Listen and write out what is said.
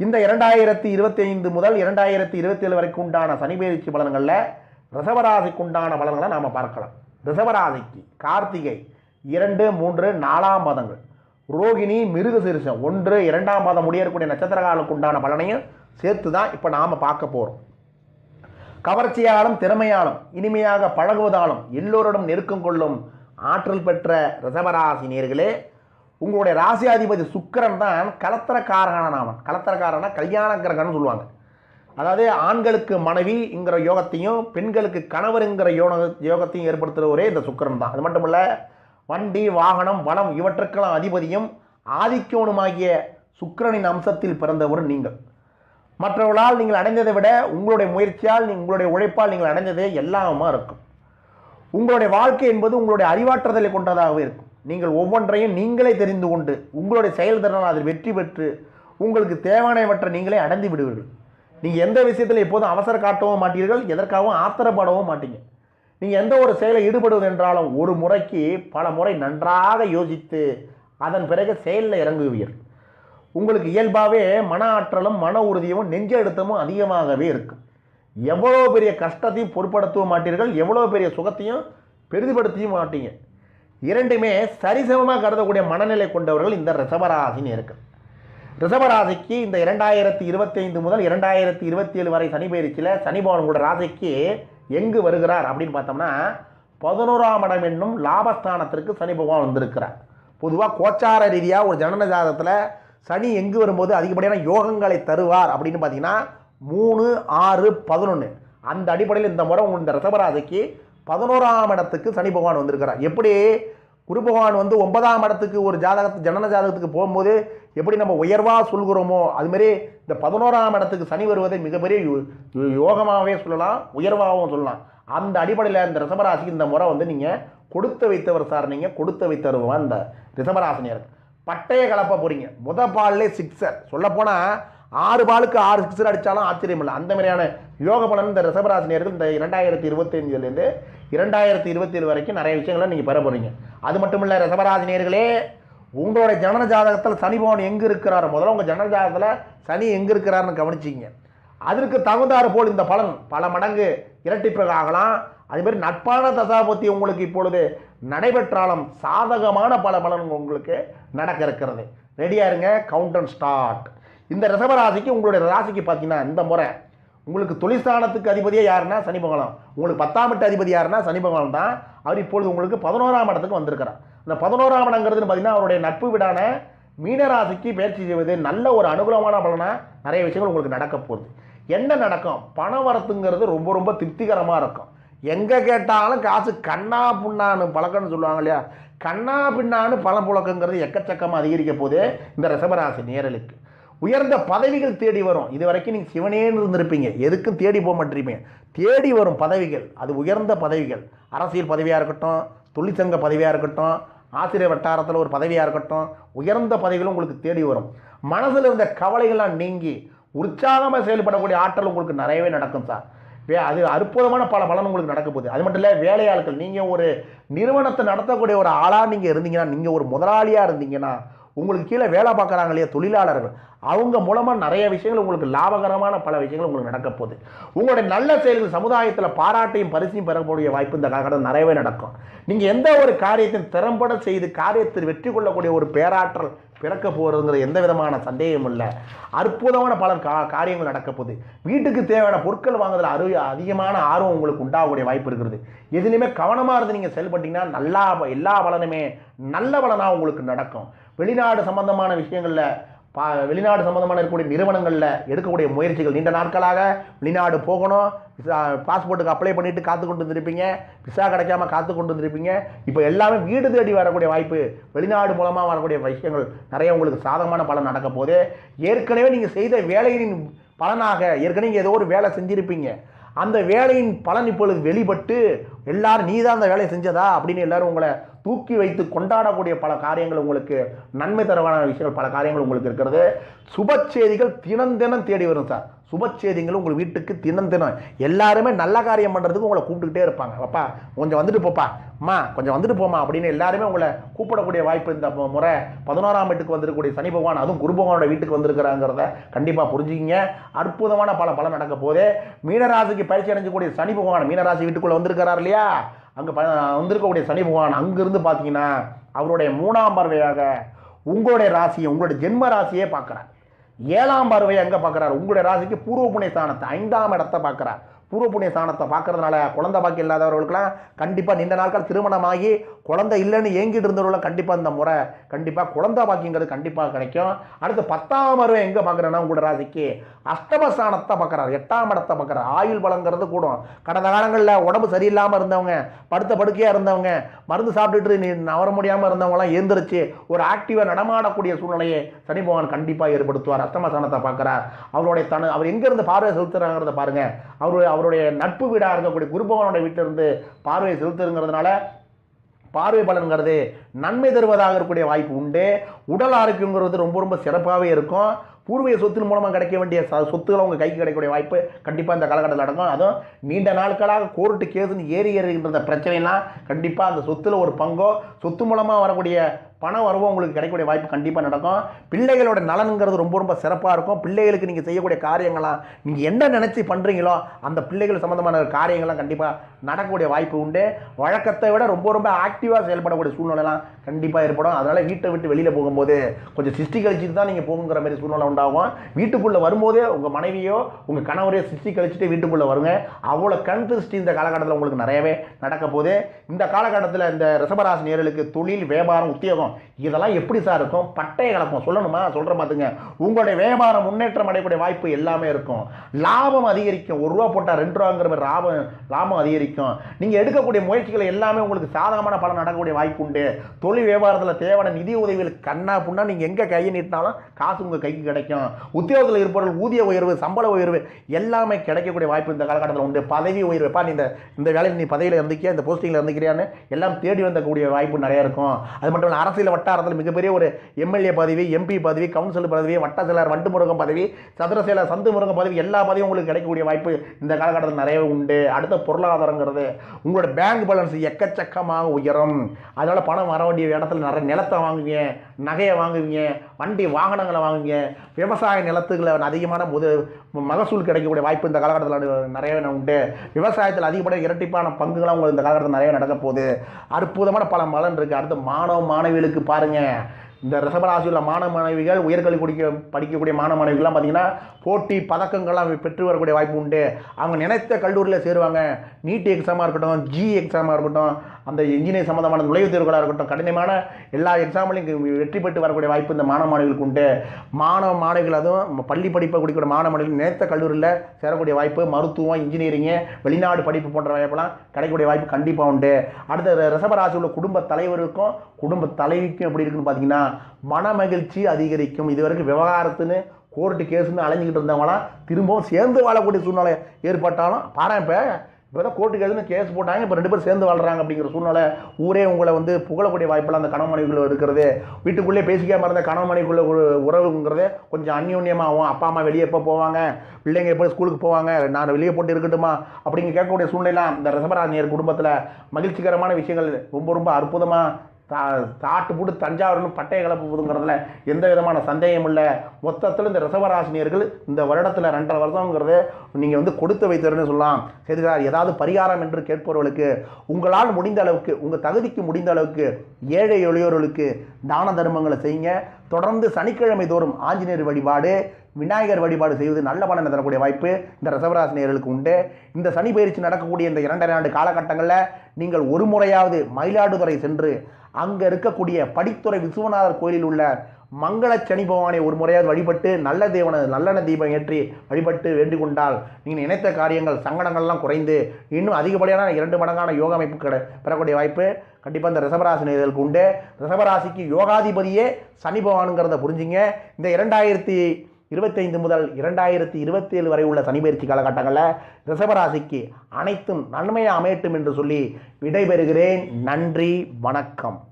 இந்த இரண்டாயிரத்தி இருபத்தி ஐந்து முதல் இரண்டாயிரத்தி இருபத்தி ஏழு வரைக்கும் உண்டான சனிபெயர்ச்சி பலன்களில் ரிசவராசிக்கு உண்டான பலன்களை நாம் பார்க்கலாம். ரிசவராசிக்கு கார்த்திகை இரண்டு மூன்று நாலாம் பதங்கள் ரோகிணி மிருக சிறுசம் ஒன்று இரண்டாம் பாதம் முடியக்கூடிய நட்சத்திரகாலுக்கு உண்டான பலனையும் சேர்த்து தான் இப்போ நாம் பார்க்க போகிறோம் கவர்ச்சியாலும் திறமையாலும் இனிமையாக பழகுவதாலும் எல்லோருடன் நெருக்கம் கொள்ளும் ஆற்றல் பெற்ற ரிசவராசி நேர்களே உங்களுடைய ராசியாதிபதி சுக்கிரன் தான் கலத்திரக்காரகனான அவன். கலத்தரக்காரனா கல்யாண கிரகம்னு சொல்லுவாங்க. அதாவது ஆண்களுக்கு மனைவிங்கிற யோகத்தையும் பெண்களுக்கு கணவருங்கிற யோக யோகத்தையும் ஏற்படுத்துகிறவரே இந்த சுக்கரன் தான். அது மட்டும் வண்டி வாகனம் வளம் இவற்றுக்கெல்லாம் அதிபதியும் ஆதிக்கோனுமாகிய சுக்கிரனின் அம்சத்தில் பிறந்தவர் நீங்கள். மற்றவர்களால் நீங்கள் அடைந்ததை விட உங்களுடைய முயற்சியால் உங்களுடைய உழைப்பால் நீங்கள் அடைந்ததே எல்லாமா இருக்கும். உங்களுடைய வாழ்க்கை என்பது உங்களுடைய அறிவாற்றுதலை கொண்டதாகவே இருக்கும். நீங்கள் ஒவ்வொன்றையும் நீங்களே தெரிந்து கொண்டு உங்களுடைய செயல்திறனால் அதில் வெற்றி பெற்று உங்களுக்கு தேவையானவற்றை நீங்களே அடைந்து விடுவீர்கள். நீங்கள் எந்த விஷயத்தில் எப்போதும் அவசர காட்டவும் மாட்டீர்கள் எதற்காகவும் ஆத்திரப்படவும் மாட்டீங்க. நீங்கள் எந்த ஒரு செயலை ஈடுபடுவது என்றாலும் ஒரு முறைக்கு பல முறை நன்றாக யோசித்து அதன் பிறகு செயலில் இறங்குவீர்கள். உங்களுக்கு இயல்பாகவே மன ஆற்றலும் மன உறுதியும் நெஞ்ச அழுத்தமும் அதிகமாகவே இருக்கும். எவ்வளோ பெரிய கஷ்டத்தையும் பொருட்படுத்தவும் மாட்டீர்கள் எவ்வளோ பெரிய சுகத்தையும் பெரிதுபடுத்தியும் மாட்டீங்க. இரண்டுமே சரிசமமாக கருதக்கூடிய மனநிலை கொண்டவர்கள் இந்த ரிஷபராசின்னு இருக்கு. ரிஷபராசிக்கு இந்த இரண்டாயிரத்தி இருபத்தைந்து முதல் இரண்டாயிரத்தி இருபத்தி ஏழு வரை சனி பயிற்சியில் சனி பவன் கூட ராசிக்கு எங்கு வருகிறார் அப்படின்னு பார்த்தோம்னா பதினோராம் இடம் என்னும் லாபஸ்தானத்திற்கு சனி பகவான் வந்திருக்கிறார். பொதுவாக கோச்சார ரீதியாக ஒரு ஜனன ஜாதகத்தில் சனி எங்கு வரும்போது அதிகப்படியான யோகங்களை தருவார் அப்படின்னு பார்த்தீங்கன்னா மூணு ஆறு பதினொன்று அந்த அடிப்படையில் இந்த முறை உங்க இந்த ரிஷபராசிக்கு பதினோராம் இடத்துக்கு சனி பகவான் வந்திருக்கிறார். எப்படி? குரு பகவான் வந்து ஒன்பதாம் இடத்துக்கு ஒரு ஜாதகத்து ஜனன ஜாதகத்துக்கு போகும்போது எப்படி நம்ம உயர்வாக சொல்கிறோமோ அதுமாரி இந்த பதினோராம் இடத்துக்கு சனி வருவதை மிகப்பெரிய யோ- யோகமாகவே சொல்லலாம் உயர்வாகவும் சொல்லலாம். அந்த அடிப்படையில் இந்த ரிசபராசிக்கு இந்த முறை வந்து நீங்கள் கொடுத்து வைத்தவர் சார் நீங்கள் கொடுத்து வைத்தருவா இந்த ரிசபராசினியர் பட்டைய கலப்ப போகிறீங்க முத பால்லே சிக்ஸர் சொல்லப்போனால் ஆறு பாலுக்கு ஆறு சிக்ஸர் அடித்தாலும் ஆச்சரியம் இல்லை. அந்த மாதிரியான யோக பலன் இந்த ரிசபராசினியர்கள் இந்த இரண்டாயிரத்தி இருபத்தஞ்சிலேருந்து இரண்டாயிரத்தி இருபத்தி ஏழு வரைக்கும் நிறைய விஷயங்களை நீங்கள் பெற போகிறீங்க அது மட்டும் இல்லை ரிசபராசினியர்களே உங்களோட ஜனன ஜாதகத்தில் சனி பவன் எங்கே இருக்கிறாரோ முதல்ல உங்கள் ஜனன ஜாதகத்தில் சனி எங்கே இருக்கிறாருன்னு கவனிச்சிங்க. அதற்கு தகுந்தாறு போல் இந்த பலன். பல மடங்கு இரட்டிப்பு ஆகலாம். அதுமாரி நட்பான தசாபத்தி உங்களுக்கு இப்பொழுது நடைபெற்றாலும் சாதகமான பல பலன் உங்களுக்கு நடக்க இருக்கிறது. ரெடியாக இருங்க கவுண்டன் ஸ்டார்ட் இந்த ரிஷபராசிக்கு உங்களுடைய ராசிக்கு பார்த்தீங்கன்னா இந்த முறை. உங்களுக்கு தொழிற்ஸ்தானத்துக்கு அதிபதியே யாருன்னா சனி பகவான். உங்களுக்கு பத்தாம் எட்டு அதிபதி யாருன்னா சனி பகவான் தான். அவர் இப்பொழுது உங்களுக்கு பதினோராம் இடத்துக்கு வந்திருக்கிறார். அந்த பதினோராம் இடங்கிறதுன்னு பார்த்தீங்கன்னா அவருடைய நட்பு விடான மீனராசிக்கு பயிற்சி செய்வது நல்ல ஒரு அனுகூலமான பலனாக நிறைய விஷயங்கள் உங்களுக்கு நடக்க போகுது. என்ன நடக்கும்? பணம் வரத்துங்கிறது ரொம்ப ரொம்ப திருப்திகரமாக இருக்கும். எங்கே கேட்டாலும் காசு கண்ணா புண்ணான்னு பழக்கம்னு சொல்லுவாங்க இல்லையா? கண்ணா பின்னான்னு பழம் புழக்கங்கிறது எக்கச்சக்கமாக அதிகரிக்க போது இந்த ரசபராசி நேரலுக்கு உயர்ந்த பதவிகள் தேடி வரும். இது வரைக்கும் நீங்கள் சிவனேன்னு இருந்திருப்பீங்க. எதுக்கும் தேடி போக மாட்டிருப்பீங்க தேடி வரும் பதவிகள். அது உயர்ந்த பதவிகள். அரசியல் பதவியாக இருக்கட்டும் தொழிற்சங்க பதவியாக இருக்கட்டும் ஆசிரியர் வட்டாரத்தில் ஒரு பதவியாக இருக்கட்டும் உயர்ந்த பதவிகளும் உங்களுக்கு தேடி வரும். மனசில் இருந்த கவலைகள்லாம் நீங்கி உற்சாகமாக செயல்படக்கூடிய ஆற்றல் உங்களுக்கு நிறையவே நடக்கும் சார். வே அது அற்புதமான பல பலன் உங்களுக்கு நடக்க போகுது. அது மட்டும் இல்லை வேலையாட்கள் நீங்கள் ஒரு நிறுவனத்தை நடத்தக்கூடிய ஒரு ஆளாக நீங்கள் இருந்தீங்கன்னா நீங்கள் ஒரு முதலாளியாக இருந்தீங்கன்னா உங்களுக்கு கீழே வேலை பார்க்குறாங்க இல்லையா தொழிலாளர்கள். அவங்க மூலமாக நிறைய விஷயங்கள் உங்களுக்கு லாபகரமான பல விஷயங்கள் உங்களுக்கு நடக்க போகுது. உங்களுடைய நல்ல செயல்கள் சமுதாயத்தில் பாராட்டையும் பரிசையும் பெறக்கூடிய வாய்ப்பு இந்த காலகட்டம் நிறையவே நடக்கும். நீங்கள் எந்த ஒரு காரியத்தையும் திறம்பட செய்து காரியத்தில் வெற்றி கொள்ளக்கூடிய ஒரு பேராற்றல் பிறக்க போகிறதுங்கிற எந்த விதமான சந்தேகமும் இல்லை. அற்புதமான பல கா காரியங்கள் நடக்க போகுது. வீட்டுக்கு தேவையான பொருட்கள் வாங்குறதுல அரு அதிகமான ஆர்வம் உங்களுக்கு உண்டாகக்கூடிய வாய்ப்பு இருக்கிறது எதுலையுமே கவனமாக இருந்து நீங்கள் செயல்பட்டீங்கன்னா நல்லா எல்லா பலனுமே நல்ல பலனாக உங்களுக்கு நடக்கும். வெளிநாடு சம்பந்தமான விஷயங்களில் பா வெளிநாடு சம்பந்தமான இருக்கக்கூடிய நிறுவனங்களில் எடுக்கக்கூடிய முயற்சிகள் நீண்ட நாட்களாக வெளிநாடு போகணும் விசா பாஸ்போர்ட்டுக்கு அப்ளை பண்ணிவிட்டு காத்து கொண்டு வந்திருப்பீங்க விசா கிடைக்காம காத்து கொண்டு வந்திருப்பீங்க. இப்போ எல்லாமே வீடு தேடி வரக்கூடிய வாய்ப்பு வெளிநாடு மூலமாக வரக்கூடிய விஷயங்கள் நிறைய உங்களுக்கு சாதகமான பலன் நடக்க போது ஏற்கனவே நீங்கள் செய்த வேலையின் பலனாக ஏற்கனவே ஏதோ ஒரு வேலை செஞ்சுருப்பீங்க. அந்த வேலையின் பலன் இப்பொழுது வெளிப்பட்டு எல்லாரும் நீ தான் அந்த வேலையை செஞ்சதா அப்படின்னு எல்லாரும் உங்களை தூக்கி வைத்து கொண்டாடக்கூடிய பல காரியங்கள் உங்களுக்கு நன்மை தரவான விஷயங்கள் பல காரியங்கள் உங்களுக்கு இருக்கிறது. சுப செய்திகள் தினம் தினம் தேடி வரும் சார். சுப உங்கள் வீட்டுக்கு தினம் தினம். எல்லாருமே நல்ல காரியம் பண்ணுறதுக்கு உங்களை கூப்பிட்டுக்கிட்டே இருப்பாங்க. அப்பா கொஞ்சம் வந்துட்டு போப்பா. அம்மா கொஞ்சம் வந்துட்டு போமா அப்படின்னு எல்லாருமே உங்களை கூப்பிடக்கூடிய வாய்ப்பு இந்த முறை பதினோராம் வீட்டுக்கு வந்திருக்கக்கூடிய சனி பகவான் அதுவும் குரு பகவானோட வீட்டுக்கு வந்திருக்கிறாங்கிறத கண்டிப்பாக புரிஞ்சுக்கிங்க. அற்புதமான பல பலன் நடக்க போதே மீனராசிக்கு பயிற்சி அடைஞ்சக்கூடிய சனி பகவான் மீனராசி வீட்டுக்குள்ளே வந்திருக்கிறார் இல்லையா? அங்கே ப வந்திருக்கக்கூடிய சனி பகவான் அங்கேருந்து பார்த்தீங்கன்னா அவருடைய மூணாம் பார்வையாக உங்களுடைய ராசியை உங்களுடைய ஜென்ம ராசியே பார்க்குறார். ஏழாம் பார்வையை எங்கே பார்க்குறாரு? உங்களுடைய ராசிக்கு பூர்வ புண்ணிய ஸ்தானத்தை ஐந்தாம் இடத்தை பார்க்குறார். பூர்வ புண்ணிய ஸ்தானத்தை பார்க்கறதுனால குழந்தை பாக்கி இல்லாதவர்களுக்கெல்லாம் கண்டிப்பாக நீண்ட நாட்கள் திருமணமாகி குழந்தை இல்லைன்னு ஏங்கிட்டு இருந்தவர்களும் கண்டிப்பாக இந்த முறை கண்டிப்பாக குழந்தை பாக்கிங்கிறது கண்டிப்பாக கிடைக்கும். அடுத்து பத்தாம் அருவம் எங்கே பார்க்குறேன்னா உங்களோட ராசிக்கு அஷ்டமஸ்தானத்தை பார்க்குறாரு எட்டாம் இடத்தை பார்க்குறாரு. ஆயுள் பலங்கிறது கூடும். கடந்த காலங்களில் உடம்பு சரியில்லாமல் இருந்தவங்க படுத்த படுக்கையாக இருந்தவங்க மருந்து சாப்பிட்டுட்டு நீ நவர முடியாமல் இருந்தவங்களாம் எழுந்திரிச்சு ஒரு ஆக்டிவாக நடமாடக்கூடிய சூழ்நிலையை சனி பகவான் கண்டிப்பாக ஏற்படுத்துவார். அஷ்டமஸ்தானத்தை பார்க்குறார். அவருடைய தனு அவர் எங்கேருந்து பார்வை செலுத்துறாங்கிறத பாருங்கள் அவருடைய அவருடைய நட்பு வீடாக இருக்கக்கூடிய குரு வீட்டிலிருந்து பார்வையை செலுத்துறதுங்கிறதுனால பார்வை பலன்கிறது நன்மை தருவதாக இருக்கக்கூடிய வாய்ப்பு உண்டு. உடல் ஆரோக்கியங்கிறது ரொம்ப ரொம்ப சிறப்பாகவே இருக்கும். பூர்வீக சொத்தின் மூலமாக கிடைக்க வேண்டிய ச சொத்துக்கள் உங்கள் கைக்கு கிடைக்கக்கூடிய வாய்ப்பு கண்டிப்பாக இந்த காலகட்டத்தில் நடக்கும் அதுவும் நீண்ட நாட்களாக கோர்ட்டு கேஸுன்னு ஏறி ஏறுகின்ற பிரச்சனைலாம் கண்டிப்பாக அந்த சொத்தில் ஒரு பங்கோ சொத்து மூலமாக வரக்கூடிய பண வரவும் உங்களுக்கு கிடைக்கக்கூடிய வாய்ப்பு கண்டிப்பாக நடக்கும். பிள்ளைகளோட நலனுங்கிறது ரொம்ப ரொம்ப சிறப்பாக இருக்கும். பிள்ளைகளுக்கு நீங்கள் செய்யக்கூடிய காரியங்களாம் நீங்கள் என்ன நினச்சி பண்ணுறீங்களோ அந்த பிள்ளைகள் சம்மந்தமான காரியங்கள்லாம் கண்டிப்பாக நடக்கக்கூடிய வாய்ப்பு உண்டு. வழக்கத்தை விட ரொம்ப ரொம்ப ஆக்டிவாக செயல்படக்கூடிய சூழ்நிலைலாம் கண்டிப்பாக ஏற்படும். அதனால் வீட்டை விட்டு வெளியில் போகும்போது கொஞ்சம் சிஷ்டி கழிச்சிட்டு தான் நீங்கள் போகுங்கிற மாதிரி சூழ்நிலை உண்டாகும். வீட்டுக்குள்ளே வரும்போதே உங்கள் மனைவியோ உங்கள் கணவரையோ சிஷ்டி கழிச்சிட்டு வீட்டுக்குள்ளே வருங்க. அவ்வளோ கண் திருஷ்டி இந்த காலகட்டத்தில் உங்களுக்கு நிறையவே நடக்க போகுது. இந்த காலகட்டத்தில் இந்த ரிசபராசி நேர்களுக்கு தொழில் வியாபாரம் உத்தியோகம் இதெல்லாம் எப்படி சார் இருக்கும்? பட்டைய கலக்கம். சொல்லணுமா? சொல்கிற பார்த்துங்க உங்களுடைய வியாபாரம் முன்னேற்றம் அடையக்கூடிய வாய்ப்பு எல்லாமே இருக்கும். லாபம் அதிகரிக்கும். ஒரு ரூபா போட்டால் ரெண்டு ரூபாங்கிற மாதிரி லாபம் லாபம் அதிகரிக்கும். நீங்கள் எடுக்கக்கூடிய முயற்சிகள் எல்லாமே உங்களுக்கு சாதகமான பலன் நடக்கக்கூடிய வாய்ப்பு உண்டு. தொழில் வியாபாரத்தில் தேவையான நிதி உதவிகள் கண்ணா புண்ணா நீங்கள் எங்கே கையை நீட்டினாலும் காசு உங்கள் கைக்கு கிடைக்கும். உத்தியோகத்தில் இருப்பவர்கள் ஊதிய உயர்வு சம்பள உயர்வு எல்லாமே கிடைக்கக்கூடிய வாய்ப்பு இந்த காலகட்டத்தில் உண்டு. பதவி உயர்வுப்பா நீ இந்த இந்த வேலையில் நீ பதவியில் இருந்துக்கியா இந்த போஸ்டிங்கில் இருந்துக்கிறியான்னு எல்லாம் தேடி வந்தக்கூடிய வாய்ப்பு நிறையா இருக்கும். அது மட்டும் இல்லை அரசியல் வட்டாரத்தில் மிகப்பெரிய ஒரு எம்எல்ஏ பதவி எம்பி பதவி கவுன்சில் பதவி வட்ட செயலர் வண்டு முருகன் பதவி சதுர செயலர் சந்து முருகன் பதவி எல்லா பதவியும் உங்களுக்கு கிடைக்கக்கூடிய வாய்ப்பு இந்த காலகட்டத்தில் நிறையவே உண்டு. அடுத்த பொருளாதாரங்கிறது. உங்களோட பேங்க் பேலன்ஸ் எக்கச்சக்கமாக உயரும். அதனால் பணம் வர வேண்டிய இடத்துல நிறைய நிலத்தை வாங்குவீங்க நகையை வாங்குவீங்க வண்டி வாகனங்களை வாங்குவீங்க விவசாய நிலத்துக்களை அதிகமான முது மகசூல் கிடைக்கக்கூடிய வாய்ப்பு இந்த காலகட்டத்தில் நிறையவே உண்டு. விவசாயத்தில் அதிகப்பட இரட்டிப்பான பங்குகளாக உங்களுக்கு இந்த காலகட்டத்தில் நிறைய நடக்க போகுது. அற்புதமான பல பலன் இருக்குது அடுத்து மாணவ மாணவிகளுக்கு பாருங்கள் இந்த ரிஷபராசி மாணவ மாணவிகள் உயர்கல்வி குடிக்க படிக்கக்கூடிய மாணவ மாணவிகள்லாம் பார்த்தீங்கன்னா போட்டி பதக்கங்கள்லாம் பெற்று வரக்கூடிய வாய்ப்பு உண்டு. அவங்க நினைத்த கல்லூரியில் சேருவாங்க. நீட் எக்ஸாமாக இருக்கட்டும் ஜி எக்ஸாமாக இருக்கட்டும் அந்த இன்ஜினியர் சம்மந்தமான நுழைவுத் தேர்வுகளாக இருக்கட்டும் கடினமான எல்லா எக்ஸாம்லையும் வெற்றி பெற்று வரக்கூடிய வாய்ப்பு இந்த மாணவ மாணவிகளுக்கு உண்டு. மாணவ மாணவிகள் அதுவும் பள்ளி படிப்பை குடிக்கிற மாணவ மாணவிகள் நினைத்த கல்லூரியில் சேரக்கூடிய வாய்ப்பு மருத்துவம் இன்ஜினியரிங்கு வெளிநாடு படிப்பு போன்ற வாய்ப்பெல்லாம் கிடைக்கக்கூடிய வாய்ப்பு கண்டிப்பாக உண்டு. அடுத்த ரிஷபராசி உள்ள குடும்ப தலைவருக்கும் குடும்ப தலைவிக்கும் எப்படி இருக்குன்னு பார்த்தீங்கன்னா மன மகிழ்ச்சி அதிகரிக்கும். இது வரைக்கும் விவகாரத்துன்னு கோர்ட்டு கேஸ்னு அலைஞ்சிக்கிட்டு இருந்தவங்களாம் திரும்பவும் சேர்ந்து வாழக்கூடிய சூழ்நிலை ஏற்பட்டாலும் பாரு இப்போ இப்போ தான் கோர்ட்டு கேஸ்னு கேஸ் போட்டாங்க இப்போ ரெண்டு பேரும் சேர்ந்து வாழ்கிறாங்க அப்படிங்கிற சூழ்நிலை ஊரே உங்களை வந்து புகழக்கூடிய வாய்ப்பெல்லாம் அந்த கணவன் மனைவிக்குள்ள இருக்கிறது. வீட்டுக்குள்ளே பேசிக்காமல் இருந்த கணவன் மனைவிக்குள்ளே ஒரு உறவுங்கிறது கொஞ்சம் அந்யூன்யமாகும். அப்பா அம்மா வெளியே எப்போ போவாங்க? பிள்ளைங்க எப்போ ஸ்கூலுக்கு போவாங்க? நான் வெளியே போட்டு இருக்கட்டுமா? அப்படிங்க கேட்கக்கூடிய சூழ்நிலாம் இந்த ரிசபராஜியர் குடும்பத்தில் மகிழ்ச்சிகரமான விஷயங்கள். ரொம்ப ரொம்ப அற்புதமாக தா தாட்டு போட்டு தஞ்சாவூர்னு பட்டைய கிளப்புதுங்கிறதுல எந்த விதமான சந்தேகம் இல்லை. மொத்தத்தில் இந்த ரிசவராசினியர்கள் இந்த வருடத்தில் ரெண்டரை வருஷங்கிறது நீங்கள் வந்து கொடுத்து வைத்தருன்னு சொல்லலாம். செய்துகிறார் ஏதாவது பரிகாரம் என்று கேட்பவர்களுக்கு உங்களால் முடிந்த அளவுக்கு உங்கள் தகுதிக்கு முடிந்த அளவுக்கு ஏழை எளியோர்களுக்கு தான தர்மங்களை செய்யுங்க. தொடர்ந்து சனிக்கிழமை தோறும் ஆஞ்சநேயர் வழிபாடு விநாயகர் வழிபாடு செய்வது நல்ல பலனை தரக்கூடிய வாய்ப்பு இந்த ரிசவராசினியர்களுக்கு உண்டு. இந்த சனி பயிற்சி நடக்கக்கூடிய இந்த இரண்டரை ஆண்டு காலகட்டங்களில் நீங்கள் ஒரு முறையாவது மயிலாடுதுறை சென்று அங்கே இருக்கக்கூடிய படித்துறை விஸ்வநாதர் கோயிலில் உள்ள மங்கள சனி பகவானை ஒரு முறையாவது வழிபட்டு நல்ல தேவன நல்லெண்ண தீபம் ஏற்றி வழிபட்டு வேண்டிக் கொண்டால் நீங்கள் நினைத்த காரியங்கள் சங்கடங்கள்லாம் குறைந்து இன்னும் அதிகப்படியான இரண்டு மடங்கான யோக அமைப்பு கிட பெறக்கூடிய வாய்ப்பு கண்டிப்பாக இந்த ரிஷபராசினியர்களுக்கு உண்டு. ரிசபராசிக்கு யோகாதிபதியே சனி பகவானுங்கிறத புரிஞ்சுங்க. இந்த இரண்டாயிரத்தி இருபத்தைந்து முதல் இரண்டாயிரத்தி இருபத்தி ஏழு வரை உள்ள சனிபயிற்சி காலகட்டங்களில் ரிஷபராசிக்கு அனைத்தும் நன்மையாக அமையட்டும் என்று சொல்லி விடைபெறுகிறேன். நன்றி வணக்கம்.